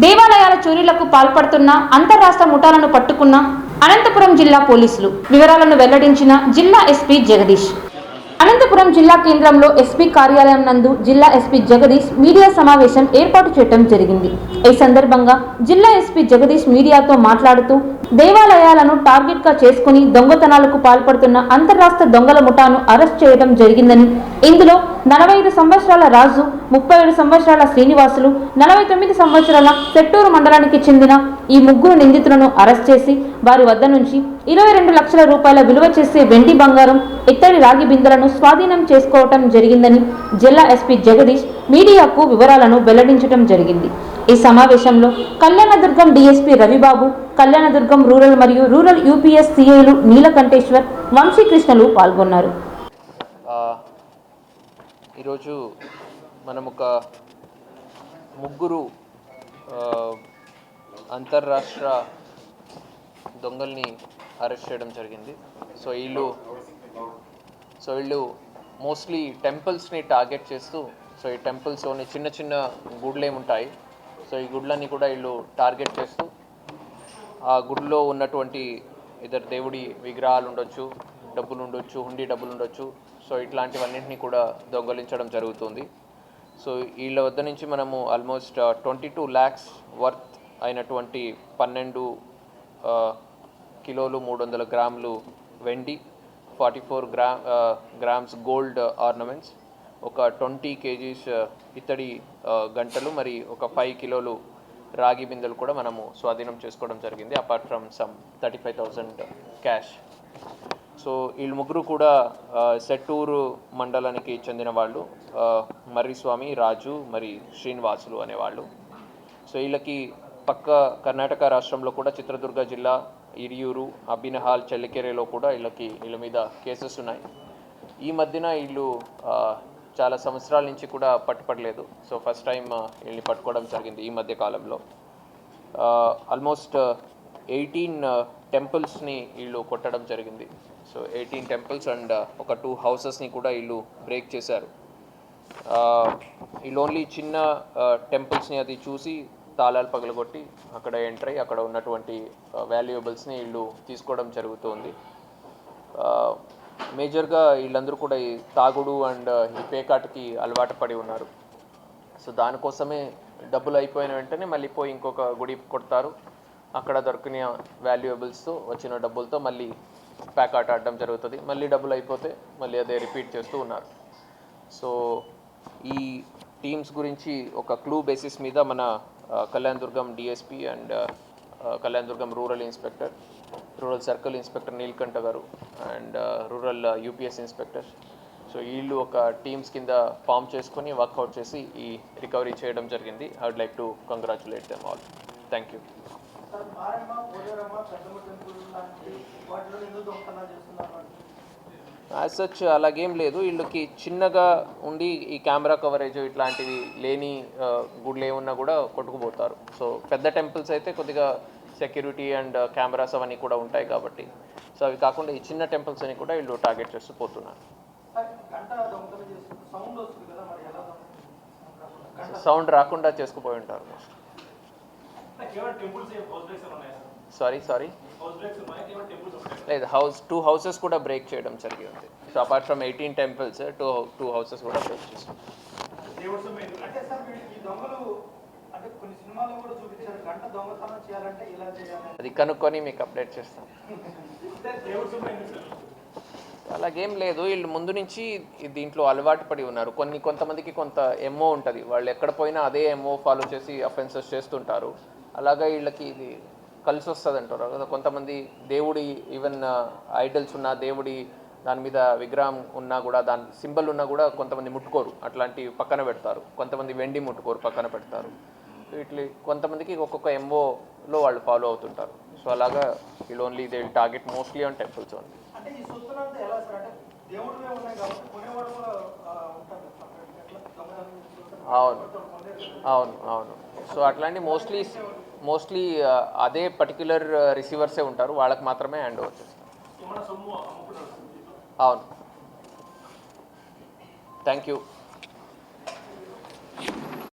దేవాలయాల చోరీలకు పాల్పడుతున్న అంతర్రాష్ట్ర ముఠాలను పట్టుకున్న అనంతపురం జిల్లా పోలీసులు. వివరాలను వెల్లడించిన జిల్లా ఎస్పీ జగదీష్. అనంతపురం జిల్లా కేంద్రంలో ఎస్పీ కార్యాలయం నందు జిల్లా ఎస్పీ జగదీష్ మీడియా సమావేశం ఏర్పాటు చేయడం జరిగింది. ఈ సందర్భంగా జిల్లా ఎస్పీ జగదీష్ మీడియాతో మాట్లాడుతూ దేవాలయాలను టార్గెట్గా చేసుకుని దొంగతనాలకు పాల్పడుతున్న అంతర్రాష్ట్ర దొంగల ముఠాను అరెస్ట్ చేయడం జరిగిందని ఇందులో నలభై ఐదు సంవత్సరాల రాజు ముప్పై ఏడు సంవత్సరాల శ్రీనివాసులు నలభై తొమ్మిది సంవత్సరాల సెట్టూరు మండలానికి చెందిన ఈ ముగ్గురు నిందితులను అరెస్ట్ చేసి వారి వద్ద నుంచి ఇరవై రెండు లక్షల రూపాయల విలువ చేసే వెండి బంగారం ఇత్తడి రాగి బిందెలను స్వాధీనం చేసుకోవటం జరిగిందని జిల్లా ఎస్పీ జగదీష్ మీడియాకు వివరాలను వెల్లడించడం జరిగింది. ఈ సమావేశంలో కళ్యాణదుర్గం డీఎస్పీ రవిబాబు కళ్యాణదుర్గం రూరల్ మరియు రూరల్ యూపీఎస్ సిఐలు నీలకంఠేశ్వర్ వంశీకృష్ణలు పాల్గొన్నారు. ఈరోజు మనం ఒక ముగ్గురు అంతర్రాష్ట్ర దొంగల్ని అరెస్ట్ చేయడం జరిగింది. సో వీళ్ళు సో వీళ్ళు మోస్ట్లీ టెంపుల్స్ని టార్గెట్ చేస్తూ సో ఈ టెంపుల్స్లోని చిన్న చిన్న గుడ్లు ఏముంటాయి సో ఈ గుడ్లన్నీ కూడా వీళ్ళు టార్గెట్ చేస్తూ ఆ గుడిలో ఉన్నటువంటి ఇద్దరు దేవుడి విగ్రహాలు ఉండొచ్చు డబ్బులు ఉండొచ్చు హుండీ డబ్బులు ఉండొచ్చు సో ఇట్లాంటివన్నింటినీ కూడా దొంగలించడం జరుగుతుంది. సో వీళ్ళ వద్ద నుంచి మనము almost twenty two lakhs worth అయినటువంటి పన్నెండు uh, కిలోలు మూడు వందల గ్రాములు వెండి ఫార్టీ ఫోర్ గ్రా గ్రామ్స్ గోల్డ్ ఆర్నమెంట్స్ ఒక ట్వంటీ కేజీస్ uh, ఇత్తడి uh, గంటలు మరి ఒక ఫైవ్ కిలోలు రాగి బిందెలు కూడా మనము స్వాధీనం చేసుకోవడం జరిగింది apart from some thirty five thousand cash so వీళ్ళు ముగ్గురు కూడా సెట్టూరు మండలానికి చెందిన వాళ్ళు. మర్రిస్వామి రాజు మరి శ్రీనివాసులు అనేవాళ్ళు. సో వీళ్ళకి పక్క కర్ణాటక రాష్ట్రంలో కూడా చిత్రదుర్గ జిల్లా ఇరియూరు అబ్బినహాల్ చెల్లికెరెలో కూడా వీళ్ళకి వీళ్ళ మీద కేసెస్ ఉన్నాయి. ఈ మధ్యన వీళ్ళు చాలా సంవత్సరాల నుంచి కూడా పట్టుపడలేదు. సో ఫస్ట్ టైం వీళ్ళని పట్టుకోవడం జరిగింది ఈ మధ్య కాలంలో. ఆల్మోస్ట్ ఎయిటీన్ టెంపుల్స్ని వీళ్ళు కొట్టడం జరిగింది. So eighteen temples and uh, ఒక టూ హౌసెస్ని కూడా వీళ్ళు బ్రేక్ చేశారు. Uh, వీళ్ళు ఓన్లీ చిన్న uh, టెంపుల్స్ని అది చూసి తాళాలు పగలగొట్టి అక్కడ ఎంటర్ అయ్యి అక్కడ ఉన్నటువంటి వాల్యుయబుల్స్ని వీళ్ళు తీసుకోవడం జరుగుతుంది. మేజర్గా వీళ్ళందరూ కూడా ఈ తాగుడు అండ్ ఈ పేకాటకి అలవాటు పడి ఉన్నారు. సో దానికోసమే డబ్బులు అయిపోయిన వెంటనే మళ్ళీ పోయి ఇంకొక గుడి కొడతారు. అక్కడ దొరికిన వాల్యుయబుల్స్తో వచ్చిన డబ్బులతో మళ్ళీ ప్యాక్ ఆట ఆడడం జరుగుతుంది. మళ్ళీ డబ్బులు అయిపోతే మళ్ళీ అదే రిపీట్ చేస్తూ ఉన్నారు. సో ఈ టీమ్స్ గురించి ఒక క్లూ బేసిస్ మీద మన Kalyan Durgam DSP and Kalyan Durgam rural inspector rural circle inspector Neelkanth garu and rural UPS inspector so వీళ్ళు ఒక టీమ్స్ కింద ఫామ్ చేసుకొని వర్కౌట్ చేసి ఈ రికవరీ చేయడం జరిగింది. I would like to congratulate them all thank you as such అలాగేం లేదు. వీళ్ళకి చిన్నగా ఉండి ఈ కెమెరా కవరేజ్ ఇట్లాంటివి లేని గుడ్లు ఏమున్నా కూడా కొట్టుకుపోతారు. సో పెద్ద టెంపుల్స్ అయితే కొద్దిగా సెక్యూరిటీ అండ్ కెమెరాస్ అవన్నీ కూడా ఉంటాయి కాబట్టి. సో అవి కాకుండా ఈ చిన్న టెంపుల్స్ అని కూడా వీళ్ళు టార్గెట్ చేస్తూ పోతున్నారు. సౌండ్ రాకుండా చేసుకుపోయి ఉంటారు కేవలం టెంపుల్స్ హౌస్ బ్రేక్స్ ఉన్నాయా సారీ? సారీ? లేదు హౌస్ టూ హౌసెస్ కూడా బ్రేక్ చేయడం జరిగింది. So apart from eighteen temples two two houses కూడా బ్రేక్ చేసాం దేవుడు అంటే సార్ వీళ్ళు ఈ దొంగలు అంటే కొన్ని సినిమాల్లో కూడా చూపించారు. గంట దొంగతనం చేయాలంటే ఇలా చేయాలి. అది కనుక్కొని మీకు అప్డేట్ చేస్తాం. అలాగేం లేదు. వీళ్ళు ముందు నుంచి దీంట్లో అలవాటు పడి ఉన్నారు. కొన్ని కొంతమందికి కొంత ఎంఓ ఉంటుంది. వాళ్ళు ఎక్కడ పోయినా అదే ఎంఓ ఫాలో చేసి అఫెన్సెస్ చేస్తుంటారు. అలాగా వీళ్ళకి ఇది కలిసి వస్తుంది అంటారు. కదా కొంతమంది దేవుడి ఈవెన్ ఐడల్స్ ఉన్న దేవుడి దాని మీద విగ్రహం ఉన్నా కూడా దాని సింబల్ ఉన్నా కూడా కొంతమంది ముట్టుకోరు. అట్లాంటి పక్కన పెడతారు. కొంతమంది వెండి ముట్టుకోరు పక్కన పెడతారు. ఇట్లా కొంతమందికి ఒక్కొక్క ఎంఓలో వాళ్ళు ఫాలో అవుతుంటారు. సో అలాగా వీళ్ళు only they target mostly on temples only అంటే ఈ సొత్తులంతా ఎలా సార్ అంటే దేవుడివే ఉన్నాయి కాబట్టి కొనేవాడు కూడా ఆ, ఉంటారు separate. ఎట్లా దొంగతనం చేస్తారు? అవును. అవును అవును. సో అట్లాంటి మోస్ట్లీ మోస్ట్లీ అదే పర్టిక్యులర్ రిసీవర్సే ఉంటారు. వాళ్ళకి మాత్రమే హ్యాండ్ ఓవర్ చేస్తారు. అవును. Thank you